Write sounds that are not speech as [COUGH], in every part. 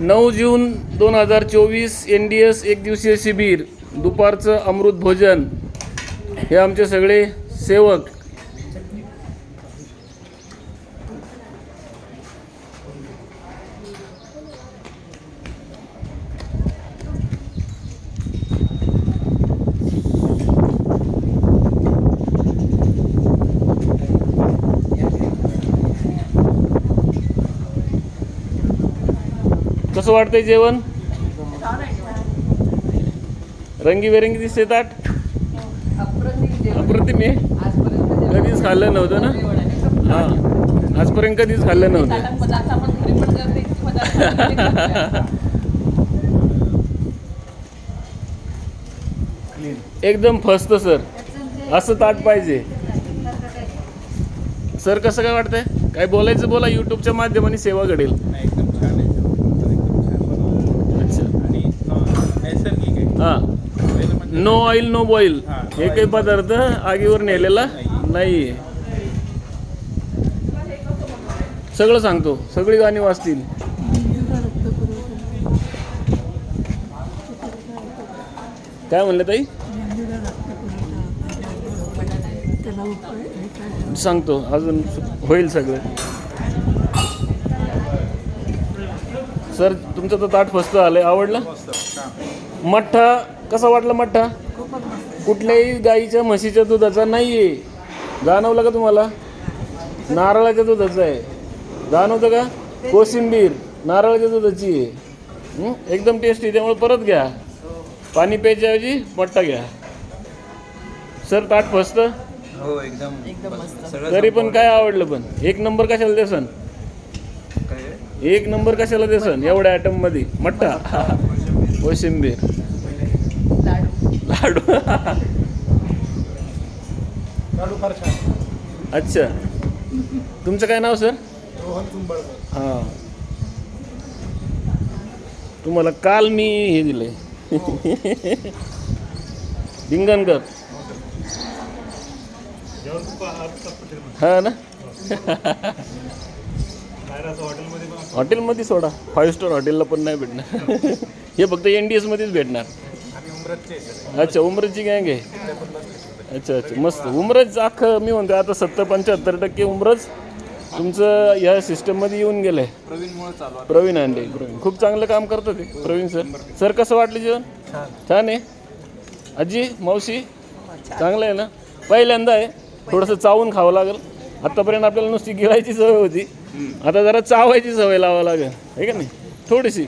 नऊ जून दोन हजार चोवीस एन डी एस एक दिवसीय शिबिर दुपारचं अमृत भोजन. हे आमचे सगळे सेवक कसं वाटतंय जेवण? रंगीबेरंगी दिसते ताट अप्रतिम आहे. कधीच खाल्लं नव्हतं ना? हां. आजपर्यंत कधीच खाल्लं नव्हतं. एकदम फस्त सर. असं ताट पाहिजे. सर कसं काय वाटतंय? काय बोलायचं बोला युट्यूबच्या माध्यमाने सेवा घडेल नाही, एकदम छान आहे जेवण. एकदम छान बनवलं. अच्छा आणि अं, नैसर्गिक आहे हां पहिलं म्हणजे नो ऑइल नो बॉईल हां, oil. पदार्थ आगीवर नेलेला नाही सगळं सांगतो. सगळी गाणी वाचतील. काय म्हणले ताई? सांगतो. अजून होईल सगळं. सर तुमचं तर ताट फस्त आलंय. आवडलं? मठ्ठा कसा वाटला मठ्ठा? कुठल्याही गाईच्या म्हशीच्या दुधाचा नाही आहे जाणवलं का तुम्हाला? नारळाच्या दुधाचा आहे. जाणवतं का? कोशिंबीर नारळाच्या दुधाची आहे. हं? एकदम टेस्टी त्यामुळे परत घ्या. पाणी प्यायच्या ऐवजी मठ्ठा घ्या. सर ताट फसत. हो एकदम एकदम मस्त. सगळं तरी पण काय आवडलं पण? एक नंबर कशाला देसन? एक नंबर कशाला देसन? एवढ्या आयटममध्ये. मठ्ठा. कोशिंबीर. छान. अच्छा. तुमचं काय नाव सर? हां. तुम्हाला काल मी हे खूप आवडतं हा ना? हॉटेलमध्ये सोडा. फाईव्ह स्टार हॉटेलला पण नाही भेटणार. हे फक्त एन डी एसमध्येच भेटणार. अच्छा उमरची गँग आहे. अच्छा अच्छा मस्त. उमरच अख्खं मी म्हणतो आता सत्तर पंच्याहत्तर टक्के उमरच तुमचं या सिस्टममध्ये येऊन गेलं आहे प्रवीण अंडे प्रवीण. खूप चांगलं काम करतात ते प्रवीण सर सर कसं वाटलं जेवण? छान छान आहे. आजी मावशी चांगलं आहे ना? पहिल्यांदा आहे. थोडंसं चावून खावं लागेल. आत्तापर्यंत आपल्याला नुसती गिळायची सवय होती. आता जरा चावायची सवय लावावं लागेल. आहे का नाही? थोडीशी.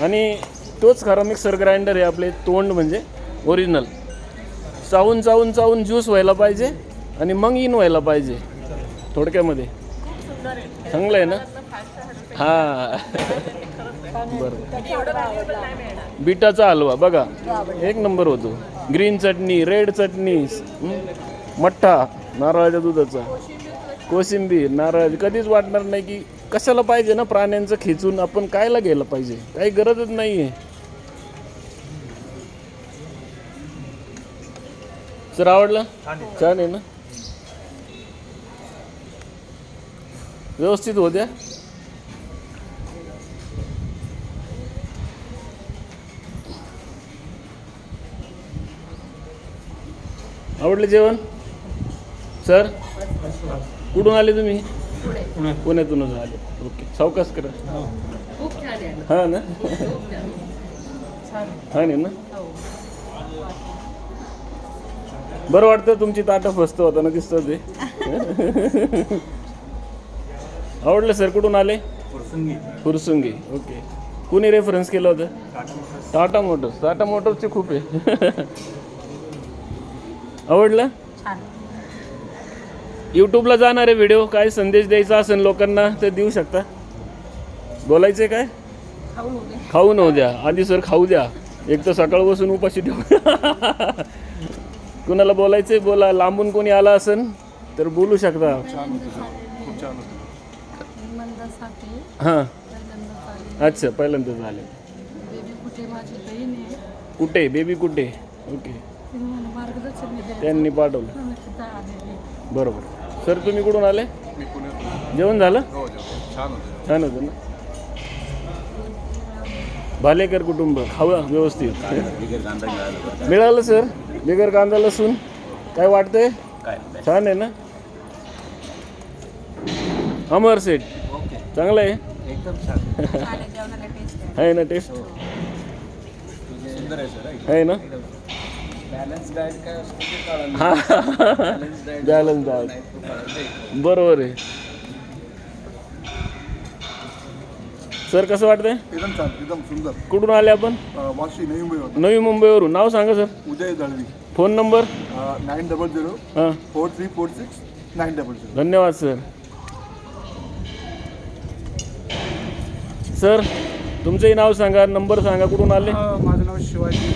आणि तोच खरा मिक्सर ग्राइंडर आहे आपले तोंड म्हणजे ओरिजिनल चावून चावून चावून ज्यूस व्हायला पाहिजे आणि मग इन व्हायला पाहिजे. थोडक्यामध्ये. चांगलं आहे ना? हां. बरं. बिटाचा हलवा बघा. एक नंबर होतो. ग्रीन चटणी रेड चटणी मठ्ठा नारळाच्या दुधाचा. कोशिंबीर नारळ. कधीच वाटणार नाही की कशाला पाहिजे ना प्राण्यांचं खेचून आपण कायला घ्यायला पाहिजे? काही गरजच नाही आहे सर आवडलं? छान आहे. ना? व्यवस्थित होत्या आवडलं जेवण? सर? कुठून आले तुम्ही? पुण्यातूनच आले. ओके. सावकाश करा. खूप छान आहे हा ना? आहे ना? हो. बरं वाटतं तुमची ताटं फस्त होताना दिसतं ते. आवडलं सर कुठून आले? फुरसुंगी. ओके. कुणी रेफरन्स केलं होतं? टाटा मोटर्स. टाटा मोटर्सचे खूप आहे. आवडलं? छान. यूट्यूबला जाणारे व्हिडिओ काय संदेश द्यायचा असेल लोकांना तर देऊ शकता. बोलायचे काय? खाऊ न द्या. आधी सर खाऊ द्या. एक तर सकाळ बसून उपाशी ठेव. कुणाला बोलायचंय? बोला. लांबून कोणी आला असेल तर बोलू शकता. छान होतं खूप छान होतं मंदासाठी हां अच्छा पहिल्यांदा झाले बेबी कुठे माझी बहीण आहे. कुठे बेबी कुठे ओके. त्यांनी पाठवलं. बरोबर. सर तुम्ही कुठून आले? जेवण झालं? हो छान होतं. छान होतं ना? भालेकर कुटुंब. खावा व्यवस्थित. मिळालं सर? बिगर कांदा लसूण. काय वाटतंय? छान आहे ना? अमर सेठ. चांगलं आहे? एकदम छान. आहे. ना टेस्ट सुंदर आहे सर आहे ना? बॅलन्स डाएट काय असतो ते कळालं हा बॅलन्स डाएट बॅलन्स डाएट बरोबर आहे सर कसं वाटतंय? एकदम छान एकदम सुंदर. कुठून आले आपण? अ, वाशी नवी मुंबई नवी मुंबईवरून. नाव सांगा sir. Uday Dalvi phone number? Nine double zero हां. Four three four six nine double zero. धन्यवाद सर. सर तुमचंही नाव सांगा नंबर सांगा कुठून आले? अ, माझं नाव शिवाजी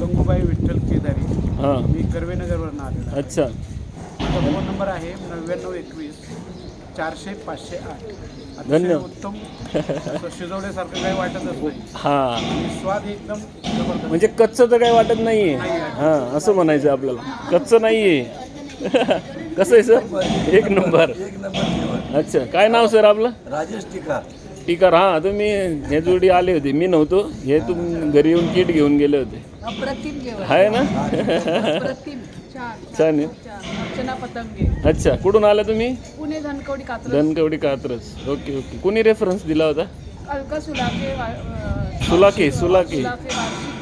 गंगूबाई विठ्ठल केदारी. हां. मी कर्वेनगरवरून आलेलो आहे. अच्छा. माझा फोन नंबर आहे नव्याण्णव एकवीस चारशे पाचशे आठ. धन्यवाद. उत्तम. शिजवल्यासारखं काही वाटतच नाही. हां. स्वाद एकदम जबरदस्त. म्हणजे कच्चं तर काही वाटत नाहीये. हां असं म्हणायचं आपल्याला. कच्चं नाहीये. [LAUGHS] कसं आहे सर? एक नंबर. अच्छा. काय नाव सर आपलं? राजेश टिका टीकर. हां तुम्ही हे जोडी आले होते. मी नव्हतो. हे तुम घरी येऊन किट घेऊन गेले होते. अप्रतिम जेवण. आहे ना? अप्रतिम. छान आहे अच्छा कुठून आला तुम्ही? पुणे धनकवडी कात्रज. धनकवडी कात्रज. Okay okay. कुणी रेफरन्स दिला होता? अलका सुलाके सुलाके सुलाके.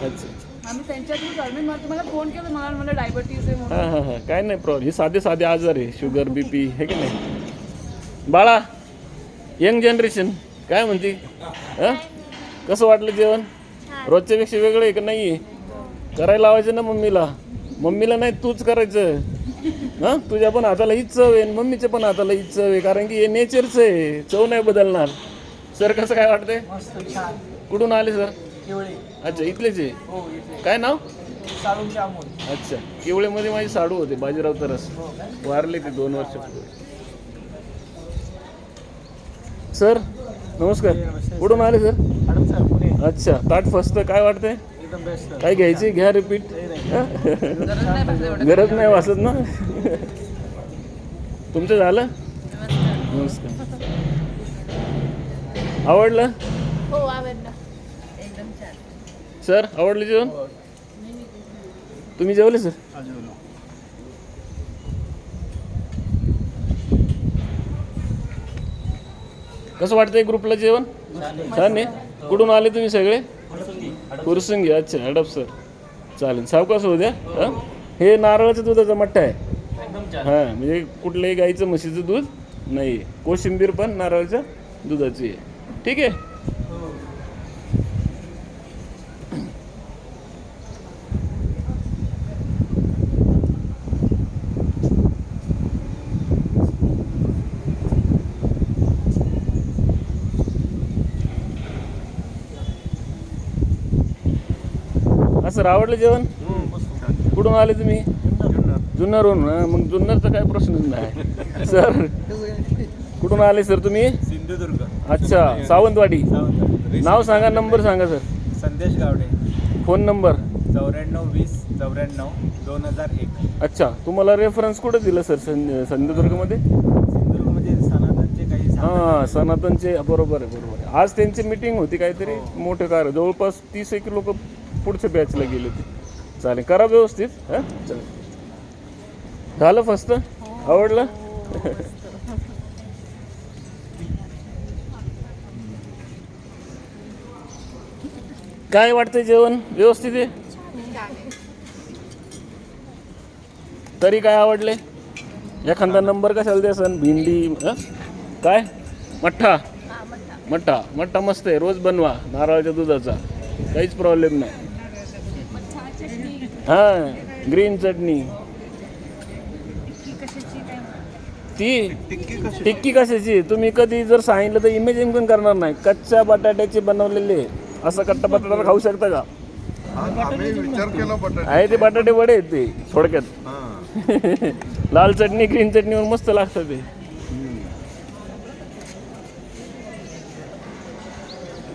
अच्छा आम्ही त्यांच्या थ्रू आम्ही मला तुम्हाला फोन केला मला मला डायबिटीज आहे म्हणून. हां हां हां. काय नाही प्रॉब्लेम हे साधे साधे आजार आहे. शुगर बी पी हे की नाही? बाळा यंग जनरेशन काय म्हणते? हां कसं वाटलं जेवण? रोजच्यापेक्षा वेगळं आहे का नाही करायला लावायचं ना मम्मीला. मम्मीला नाही तूच करायचं. हां? तुझ्या पण हाताला हीच चव आहे मम्मीच्या पण हाताला हीच चव आहे कारण की हे नेचरचं आहे. चव नाही बदलणार. सर कसं काय वाटतंय? मस्त छान. कुठून आले सर केवळे. अच्छा इथलेच आहे. हो इथे काय नाव? साळूंचे अमोल अच्छा केवळेमध्ये माझे साडू होते बाजीराव तरस. वारले ते दोन वर्ष सर नमस्कार. कुठून आले सर मॅडम सर पुणे. अच्छा ताट फस्त काय वाटतंय? एकदम बेस्ट काय घ्यायची? घ्या रिपीट गरज नाही वाचत ना? तुमचं झालं? नमस्कार. आवडलं? हो आवडलं. एकदम छान. सर आवडलं जेवण? तुम्ही जेवले सर? कसं वाटतंय ग्रुपला जेवण? छान आहे. कुठून आले तुम्ही सगळे? कुरसुंगी अच्छा हडप सर चालेल. सावकाश होऊ द्या हं? हे नारळाचं दुधाचा मठ्ठा आहे. हां म्हणजे कुठल्याही गाईचं म्हशीचं दूध नाही कोशिंबीर पण नारळाच्या दुधाची आहे ठीक आहे? सर आवडलं जेवण? कुठून आले तुम्ही? जुन्नरहून हा, मग जुन्नरचा काय प्रश्नच नाही. सर कुठून आले सर तुम्ही? सिंधुदुर्ग. अच्छा सावंतवाडी. नाव सांगा नंबर सांगा सर. संदेश गावडे. Phone number. चौऱ्याण्णव वीस चौऱ्याण्णव दोन हजार एक. अच्छा तुम्हाला रेफरन्स कुठं दिलं सर सिंधुदुर्गमध्ये? सिंधुदुर्गमध्ये सनातनचे काही हां सनातनचे बरोबर आहे बरोबर आज त्यांची मीटिंग होती काहीतरी मोठे कार जवळपास तीस एक लोक पुढच्या बॅचला गेले होते चालेल करा व्यवस्थित हां? चालेल. झालं फस्त? आवडलं? [LAUGHS] काय वाटतंय जेवण? व्यवस्थित आहे? तरी काय आवडले? एखादा नंबर कशाला द्या सण भेंडी हं? काय? मठ्ठा? मठ्ठा. मठ्ठा. मस्त आहे रोज बनवा नारळाच्या दुधाचा. काहीच प्रॉब्लेम नाही. हां ग्रीन चटणी. ती टिक्की कशाची? तुम्ही कधी जर सांगितलं तर इमेजिंग पण करणार नाही. कच्च्या बटाट्याचे बनवलेले असा कट्टा बटाटा खाऊ शकता का? आहे ते बटाटे वडे आहेत ते थोडक्यात. [LAUGHS] लाल चटणी ग्रीन चटणीवर मस्त लागतं ते.